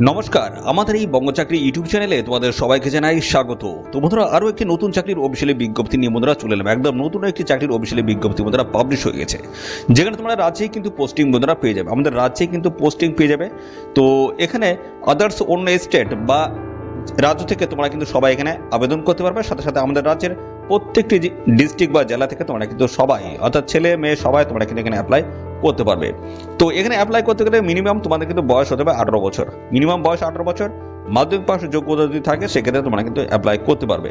নমস্কার, আমাদের এই বঙ্গচাকরি ইউটিউব চ্যানেলে তোমাদের সবাইকে জানাই স্বাগত। তো বন্ধুরা, আরও একটি নতুন চাকরির অফিসিয়ালি বিজ্ঞপ্তি নিয়ে বন্ধুরা চলে এলাম। একদম নতুন একটি চাকরির অফিসিয়ালি বিজ্ঞপ্তি বন্ধুরা পাবলিশ হয়ে গেছে। যেখানে তোমরা রাজ্যেই কিন্তু পোস্টিং বন্ধুরা পেয়ে যাবে। আমাদের রাজ্যেই কিন্তু পোস্টিং পেয়ে যাবে। তো এখানে আদার্স অন্য স্টেট বা রাজ্য থেকে তোমরা কিন্তু সবাই এখানে আবেদন করতে পারবে। সাথে সাথে আমাদের রাজ্যের প্রত্যেকটি ডিস্ট্রিক্ট বা জেলা থেকে তোমরা কিন্তু সবাই, অর্থাৎ ছেলে, মেয়ে সবাই তোমরা কিন্তু এখানে অ্যাপ্লাই করতে পারবে। তো এখানে অ্যাপ্লাই করতে গেলে মিনিমাম তোমাদের কিন্তু বয়স হতে হবে আঠারো বছর। মিনিমাম বয়স আঠারো বছর, মাধ্যমিক পাশের যোগ্যতা যদি থাকে, সেক্ষেত্রে তোমরা কিন্তু অ্যাপ্লাই করতে পারবে।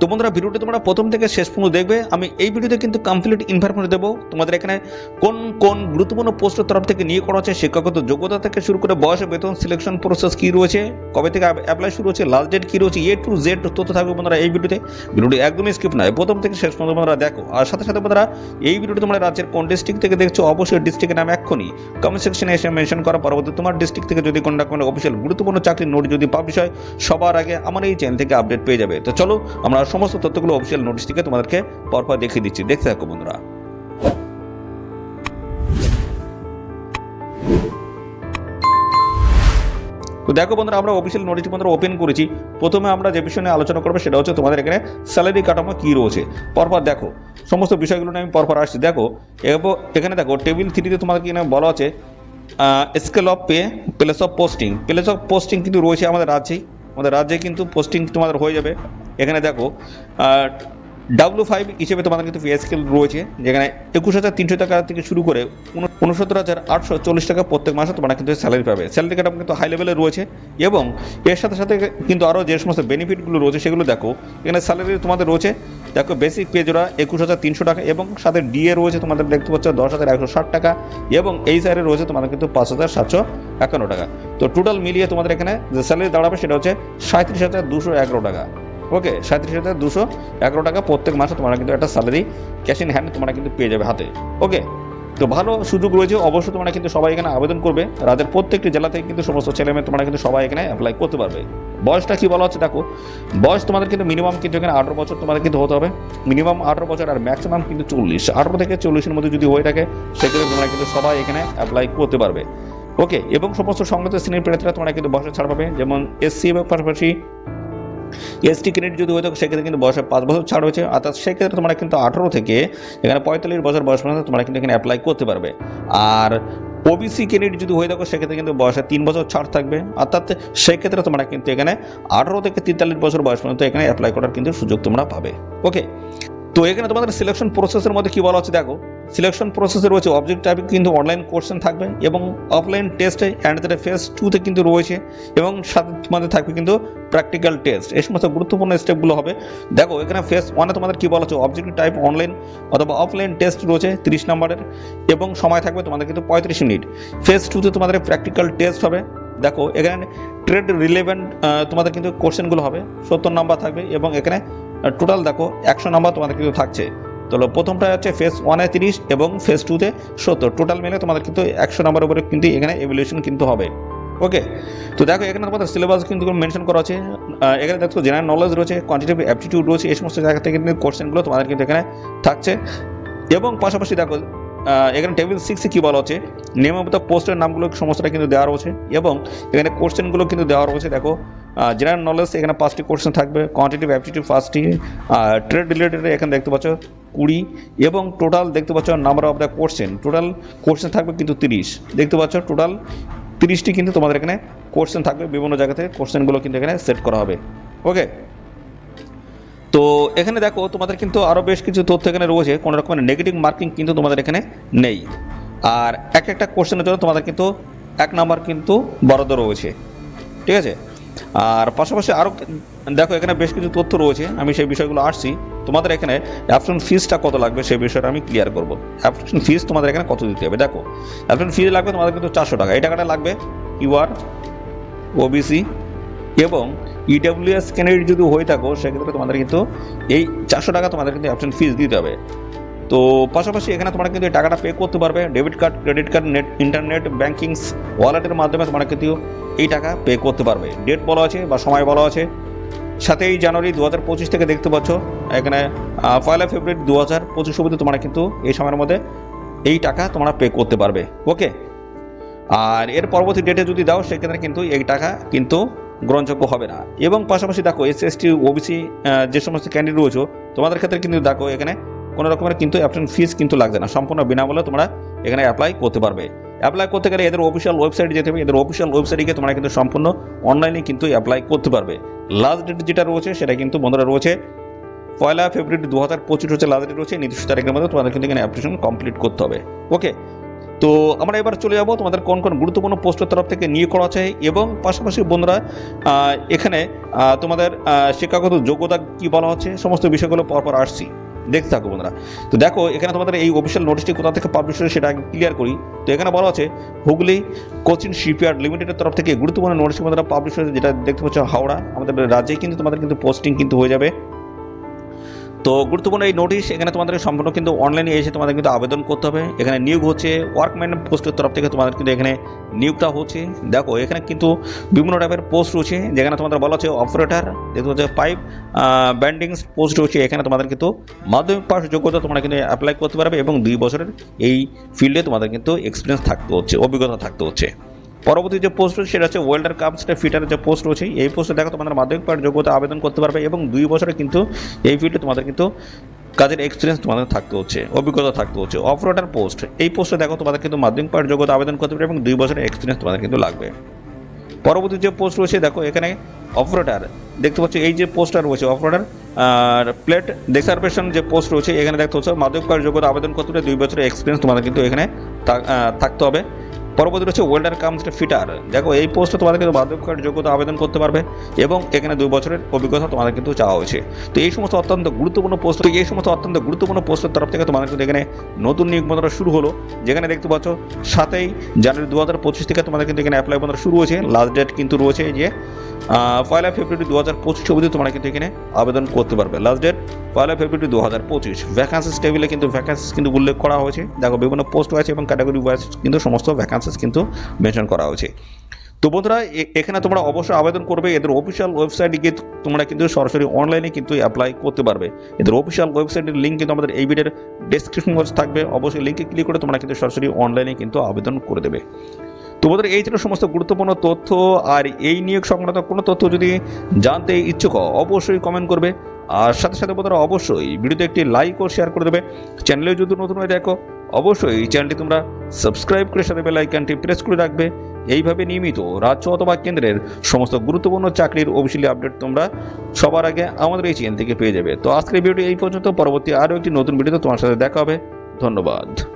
তো বন্ধুরা, ভিডিওটি তোমরা প্রথম থেকে শেষ পর্যন্ত দেখবে। আমি এই ভিডিওতে কিন্তু কমপ্লিট ইনফরমেশন দেবো। তোমাদের এখানে কোন কোন গুরুত্বপূর্ণ পোস্টের তরফ থেকে নিয়ে করা হচ্ছে শিক্ষাগত যোগ্যতা থেকে শুরু করে বয়স, বেতন সিলেকশন প্রসেস কী রয়েছে, কবে থেকে অ্যাপ্লাই শুরু হচ্ছে লাস্ট ডেট কী রয়েছে এ টু জেড তথ্য থাকবে বন্ধুরা এই ভিডিওতে। ভিডিওটি একদমই স্কিপ নয়, প্রথম থেকে শেষ পর্যন্ত বন্ধুরা দেখো। আর সাথে সাথে বন্ধুরা, এই ভিডিওটি তোমরা রাজ্যের কোন ডিস্ট্রিক্ট থেকে দেখছ, অবশ্যই ডিস্ট্রিক্টের নাম এক্ষুনি। কমেন্ট সেকশনে এসে মেনশন করা, পরবর্তী তোমার ডিস্ট্রিক্ট থেকে যদি কোনো কোনো অফিসিয়াল গুরুত্বপূর্ণ চাকরির নোট যদি পাবলিশ হয়, সবার আগে আমার এই চ্যানেল থেকে আপডেট পেয়ে যাবে। তো চলো, আমরা সমস্ত তথ্যগুলো অফিসিয়াল নোটিশ থেকে তোমাদেরকে পরপর দেখিয়ে দিচ্ছি। দেখতে থাকো বন্ধুরা। তো দেখো বন্ধুরা, আমরা অফিসিয়াল নোটিশ বন্ধুরা ওপেন করেছি। প্রথমে আমরা যে বিষয় নিয়ে আলোচনা করব সেটা হচ্ছে তোমাদের এখানে স্যালারি কাঠামো কী রয়েছে। পরপর দেখো, সমস্ত বিষয়গুলো নিয়ে আমি পরপর আসছি। দেখো এখানে দেখো টেবিল থ্রিতে তোমাদের কি বলা আছে? Scale of pay place of posting place of posting কিন্তু রয়েছে আমাদের রাজ্যেই আমাদের রাজ্যে কিন্তু পোস্টিং তোমাদের হয়ে যাবে। এখানে দেখো ডাব্লু ফাইভ হিসেবে তোমাদের কিন্তু পে স্কেল রয়েছে, যেখানে একুশ হাজার তিনশো টাকা থেকে শুরু করে উনসত্তর হাজার আটশো চল্লিশ টাকা প্রত্যেক মাসে তোমরা কিন্তু স্যালারি পাবে। স্যালারি কাটা কিন্তু হাই লেভেলে রয়েছে, এবং এর সাথে সাথে কিন্তু আরও যে সমস্ত বেনিফিটগুলো রয়েছে সেগুলো দেখো, এখানে স্যালারি তোমাদের রয়েছে, দেখো বেসিক পে জোড়া একুশ হাজার তিনশো টাকা, এবং সাথে ডিএ রয়েছে তোমাদের দেখতে পাচ্ছ দশ হাজার একশো ষাট টাকা, এবং এই সাইডে রয়েছে তোমাদের কিন্তু পাঁচ হাজার সাতশো একান্ন টাকা। তো টোটাল মিলিয়ে তোমাদের এখানে যে স্যালারি দাঁড়াবে সেটা হচ্ছে সাঁত্রিশ হাজার দুশো এগারো টাকা। ওকে সাঁত্রিশ হাজার দুশো এগারো টাকা প্রত্যেক মাসে তোমরা কিন্তু একটা স্যালারি ক্যাশ ইন হ্যান্ড তোমরা কিন্তু পেয়ে যাবে হাতে। ওকে তো ভালো সুযোগ রয়েছে, অবশ্যই তোমরা কিন্তু সবাই এখানে আবেদন করবে। রাজ্যের প্রত্যেকটি জেলা থেকে কিন্তু সমস্ত ছেলে মেয়ে তোমরা কিন্তু সবাই এখানে অ্যাপ্লাই করতে পারবে। বয়সটা কি বলা হচ্ছে দেখো, বয়স তোমাদের কিন্তু মিনিমাম কিন্তু এখানে আঠারো বছর তোমাদের কিন্তু হতে হবে। মিনিমাম আঠারো বছর আর ম্যাক্সিমাম কিন্তু চল্লিশ। আঠারো থেকে চল্লিশের মধ্যে যদি হয়ে থাকে, সেক্ষেত্রে তোমরা কিন্তু সবাই এখানে অ্যাপ্লাই করতে পারবে। ওকে এবং সমস্ত সংগত শ্রেণির প্রার্থীরা তোমরা কিন্তু বয়সে ছাড় পাবে। যেমন এসসি এবং পাশাপাশি এসটি ক্রেডিট যদি হয়ে থাকে, সেক্ষেত্রে কিন্তু বয়সে পাঁচ বছর ছাড় হয়েছে। অর্থাৎ সেক্ষেত্রে তোমরা কিন্তু আঠারো থেকে এখানে পঁয়তাল্লিশ বছর বয়স পর্যন্ত তোমরা কিন্তু এখানে অ্যাপ্লাই করতে পারবে। আর ওবিসি ক্রেডিট যদি হয়ে থাকো, সেক্ষেত্রে কিন্তু বয়সে তিন বছর ছাড় থাকবে। অর্থাৎ সেক্ষেত্রে তোমরা কিন্তু এখানে আঠারো থেকে তেতাল্লিশ বছর বয়স পর্যন্ত এখানে অ্যাপ্লাই করার কিন্তু সুযোগ তোমরা পাবে। ওকে তো এখানে তোমাদের সিলেকশন প্রসেসের মধ্যে কি বলা হচ্ছে? দেখো সিলেকশন প্রসেসে রয়েছে অবজেক্ট টাইপে কিন্তু অনলাইন কোশ্চেন থাকবে এবং অফলাইন টেস্টে অ্যান্ড যেটা ফেস টুতে কিন্তু রয়েছে এবং সাথে তোমাদের থাকবে কিন্তু প্র্যাকটিক্যাল টেস্ট এই সমস্ত গুরুত্বপূর্ণ স্টেপগুলো হবে। দেখো, এখানে ফেস ওয়ানে তোমাদের কী বলা হচ্ছে অবজেক্ট টাইপ অনলাইন অথবা অফলাইন টেস্ট রয়েছে, তিরিশ নম্বরের, এবং সময় থাকবে তোমাদের কিন্তু পঁয়ত্রিশ মিনিট। ফেস টুতে তোমাদের প্র্যাকটিক্যাল টেস্ট হবে। দেখো, এখানে ট্রেড রিলেভেন্ট তোমাদের কিন্তু কোশ্চেনগুলো হবে। সত্তর নাম্বার থাকবে, এবং এখানে টোটাল দেখো, একশো নাম্বার তোমাদের কিন্তু থাকছে। তো প্রথমটা হচ্ছে ফেস ওয়ানে তিরিশ, এবং ফেস টুতে সত্তর। টোটাল মিলে তোমাদের কিন্তু একশো নাম্বার উপরে কিন্তু এখানে এভলিউশন কিন্তু হবে। ওকে তো দেখো, এখানে তোমাদের সিলেবাস কিন্তু মেনশন করা আছে। এখানে দেখো জেনারেল নলেজ রয়েছে কোয়ান্টিটিভ অ্যাপটিটিউড রয়েছে, এই সমস্ত জায়গা থেকে কিন্তু কোশ্চেনগুলো তোমাদের কিন্তু এখানে থাকছে। এবং পাশাপাশি দেখো এখানে টেবিল সিক্সে কী বলা হচ্ছে? নেম অফ দ্য পোস্টের নামগুলো সমস্তটা কিন্তু দেওয়া রয়েছে। এবং এখানে কোশ্চেনগুলো কিন্তু দেওয়া রয়েছে, দেখো জেনারেল নলেজ এখানে পাঁচটি কোশ্চেন থাকবে কোয়ান্টিটিভ অ্যাপটিটিউড পাঁচটি ট্রেড রিলেটেড এখানে দেখতে পাচ্ছ কুড়ি, এবং টোটাল দেখতে পাচ্ছ number of the question total question থাকবে কিন্তু তিরিশ। দেখতে পাচ্ছ টোটাল তিরিশটি কিন্তু তোমাদের এখানে কোশ্চেন থাকবে, বিভিন্ন জায়গাতে কোশ্চেনগুলো কিন্তু এখানে সেট করা হবে। ওকে তো এখানে দেখো, তোমাদের কিন্তু আরও বেশ কিছু তথ্য এখানে রয়েছে। কোনো রকমের নেগেটিভ মার্কিং কিন্তু তোমাদের এখানে নেই। আর এক একটা কোশ্চেনের জন্য তোমাদের কিন্তু এক নাম্বার কিন্তু বরাদ্দ রয়েছে। ঠিক আছে? আর পাশাপাশি আরও দেখো, এখানে বেশ কিছু তথ্য রয়েছে। আমি সেই বিষয়গুলো আসছি। তোমাদের এখানে অ্যাপশন ফিজটা কত লাগবে সেই বিষয়টা আমি ক্লিয়ার করব। অ্যাপশন ফিজ তোমাদের এখানে কত দিতে হবে? দেখো অ্যাপশন ফিজ লাগবে তোমাদের কিন্তু চারশো টাকা। এই টাকাটা লাগবে ইউআর ওবিসি এবং ইডাব্লিউএস ক্যান্ডিডেট যদি হয়ে থাকো, সেক্ষেত্রে তোমাদের কিন্তু এই চারশো টাকা তোমাদের কিন্তু অপশন ফিজ দিতে হবে। তো পাশাপাশি এখানে তোমরা কিন্তু এই টাকাটা পে করতে পারবে। Debit card credit card net internet bankings ওয়ালেটের মাধ্যমে তোমরা কিন্তু এই টাকা পে করতে পারবে। ডেট বলা আছে বা সময় বলা আছে। সাতই জানুয়ারি দু হাজার পঁচিশ থেকে দেখতে পাচ্ছ, এখানে পয়লা ফেব্রুয়ারি দু হাজার পঁচিশ অবধি তোমরা কিন্তু এই সময়ের মধ্যে এই টাকা তোমরা পে করতে পারবে। ওকে আর এর পরবর্তী ডেটে যদি দাও, সেক্ষেত্রে কিন্তু এই টাকা কিন্তু গ্রহণযোগ্য হবে না। এবং পাশাপাশি দেখো এস এস টি ওবিসি যে সমস্ত ক্যান্ডিডেট রয়েছে, তোমাদের ক্ষেত্রে কিন্তু দেখো, এখানে কোনো রকমের কিন্তু অ্যাপ্লিকেশন ফিস কিন্তু লাগবে না। সম্পূর্ণ বিনামূল্যে তোমরা এখানে অ্যাপ্লাই করতে পারবে। অ্যাপ্লাই করতে গেলে এদের অফিসিয়াল ওয়েবসাইটে যেতে হবে। এদের অফিসিয়াল ওয়েবসাইটে গিয়ে তোমরা কিন্তু সম্পূর্ণ অনলাইনে কিন্তু অ্যাপ্লাই করতে পারবে। লাস্ট ডেট যেটা রয়েছে, সেটা কিন্তু বন্ধুরা রয়েছে পয়লা ফেব্রুয়ারি দু হাজার পঁচিশ হচ্ছে লাস্ট ডেট রয়েছে। নির্দিষ্ট তারিখের মধ্যে তোমাদের কিন্তু এখানে অ্যাপ্লিকেশন কমপ্লিট করতে হবে। ওকে তো আমরা এবার চলে যাব তোমাদের কোন কোন গুরুত্বপূর্ণ পোস্টের তরফ থেকে নিয়োগ করা আছে এবং পাশাপাশি বন্ধুরা এখানে তোমাদের শিক্ষাগত যোগ্যতা কি বলা হচ্ছে, সমস্ত বিষয়গুলো পরপর আসছি। দেখতে থাকো বন্ধুরা। তো দেখো, এখানে তোমাদের এই অফিসিয়াল নোটিশটি কোথা থেকে পাবলিশ হয়েছে সেটা ক্লিয়ার করি। তো এখানে বলা আছে হুগলি কোচিং শিপইয়ার্ড লিমিটেডের তরফ থেকে গুরুত্বপূর্ণ নোটিশ বন্ধুরা পাবলিশ হয়েছে, যেটা দেখতে পাচ্ছ হাওড়া। আমাদের রাজ্যে কিন্তু তোমাদের কিন্তু পোস্টিং কিন্তু হয়ে যাবে। তো গুরুত্বপূর্ণ এই নোটিশ এখানে তোমাদের সম্পূর্ণ কিন্তু অনলাইনে এসে তোমাদের কিন্তু আবেদন করতে হবে। এখানে নিয়োগ হচ্ছে ওয়ার্কম্যান পোস্টের তরফ থেকে তোমাদের কিন্তু এখানে নিয়োগটা হচ্ছে। দেখো, এখানে কিন্তু বিভিন্ন টাইপের পোস্ট রয়েছে, যেখানে তোমাদের বলা হচ্ছে অপারেটার দেখতে হচ্ছে পাইপ ব্যান্ডিংস পোস্ট রয়েছে, এখানে তোমাদের কিন্তু মাধ্যমিক পাস যোগ্যতা তোমরা কিন্তু অ্যাপ্লাই করতে পারবে এবং দুই বছরের এই ফিল্ডে তোমাদের কিন্তু এক্সপিরিয়েন্স থাকতে হচ্ছে, অভিজ্ঞতা থাকতে হচ্ছে। পরবর্তী যে পোস্ট রয়েছে, সেটা হচ্ছে ওয়েল্ডার কাপসটা ফিটারের যে পোস্ট রয়েছে, এই পোস্টে দেখো তোমাদের মাধ্যমিক পাঠ যোগ্যতা আবেদন করতে পারবে এবং দুই বছরে কিন্তু এই ফিল্ডে তোমাদের কিন্তু কাজের এক্সপিরিয়েন্স তোমাদের থাকতে হচ্ছে, অভিজ্ঞতা থাকতে হচ্ছে অপারেটর পোস্ট এই পোস্টে দেখো তোমাদের কিন্তু মাধ্যমিক পাঠ যোগ্যতা আবেদন করতে পারবে এবং দুই বছরের এক্সপিরিয়েন্স তোমাদের কিন্তু লাগবে। পরবর্তী যে পোস্ট রয়েছে, দেখো এখানে অপারেটর দেখতে পাচ্ছ এই যে পোস্টটা রয়েছে অপারেটর আর প্লেট ডেসারভেশন যে পোস্ট রয়েছে, এখানে দেখতে হচ্ছে মাধ্যমিক পাঠ যোগ্যতা আবেদন করতে হলে দুই বছরের এক্সপিরিয়েন্স তোমাদের কিন্তু এখানে থাকতে হবে। পরবর্তী রয়েছে ওয়েল্ডার কামস ফিটার দেখো, এই পোস্টে তোমাদের কিন্তু পাঠ যোগ্যতা আবেদন করতে পারবে এবং এখানে দুই বছরের অভিজ্ঞতা তোমাদের কিন্তু চাওয়া হয়েছে। তো এই সমস্ত অত্যন্ত গুরুত্বপূর্ণ পোস্ট এই সমস্ত অত্যন্ত গুরুত্বপূর্ণ পোস্টের তরফ থেকে তোমাদের কিন্তু এখানে নতুন নিয়োগ বন্ধরা শুরু হলো। যেখানে দেখতে পাচ্ছ, সাতই জানুয়ারি দু হাজার পঁচিশ থেকে তোমাদের কিন্তু এখানে অ্যাপ্লাই বন্ধরা শুরু হয়েছে। লাস্ট ডেট কিন্তু রয়েছে যে পয়লা ফেব্রুয়ারি দু হাজার পঁচিশ অবধি তোমরা কিন্তু এখানে আবেদন করতে পারবে। লাস্ট ডেট পয়লা ফেব্রুয়ারি দু হাজার পঁচিশ ভ্যাকান্সিস টেবিলে কিন্তু ভ্যাকান্সিস কিন্তু উল্লেখ করা হয়েছে। দেখো, বিভিন্ন পোস্ট আছে এবং ক্যাটাগরি ওয়াইজ কিন্তু সমস্ত ভ্যাকান্সিস কিন্তু মেনশন করা হয়েছে। তো বন্ধুরা এখানে তোমরা অবশ্যই আবেদন করবে। এদের অফিসিয়াল ওয়েবসাইটে গিয়ে তোমরা কিন্তু সরাসরি অনলাইনে কিন্তু অ্যাপ্লাই করতে পারবে। এদের অফিসিয়াল ওয়েবসাইটের লিঙ্ক কিন্তু আমাদের এই ভিডিওর ডেসক্রিপশন বক্স থাকবে। অবশ্যই লিঙ্কে ক্লিক করে তোমরা কিন্তু সরাসরি অনলাইনে কিন্তু আবেদন করে দেবে। তোমাদের এই ছিল সমস্ত গুরুত্বপূর্ণ তথ্য। আর এই নিয়োগ সংক্রান্ত কোনো তথ্য যদি জানতে ইচ্ছুক অবশ্যই কমেন্ট করবে। আর সাথে সাথে বন্ধুরা অবশ্যই ভিডিওতে একটি লাইক ও শেয়ার করে দেবে। চ্যানেলে যদি নতুন হয়ে দেখো, অবশ্যই চ্যানেলটি তোমরা সাবস্ক্রাইব করে সাথে বেল আইকনটি প্রেস করে রাখবে। এইভাবে নিয়মিত রাজ্য অথবা কেন্দ্রের সমস্ত গুরুত্বপূর্ণ চাকরির অফিসিয়ালি আপডেট তোমরা সবার আগে আমাদের এই চ্যানেল থেকে পেয়ে যাবে। তো আজকের ভিডিও এই পর্যন্ত। পরবর্তী আরও একটি নতুন ভিডিওতে তোমার সাথে দেখা হবে। ধন্যবাদ।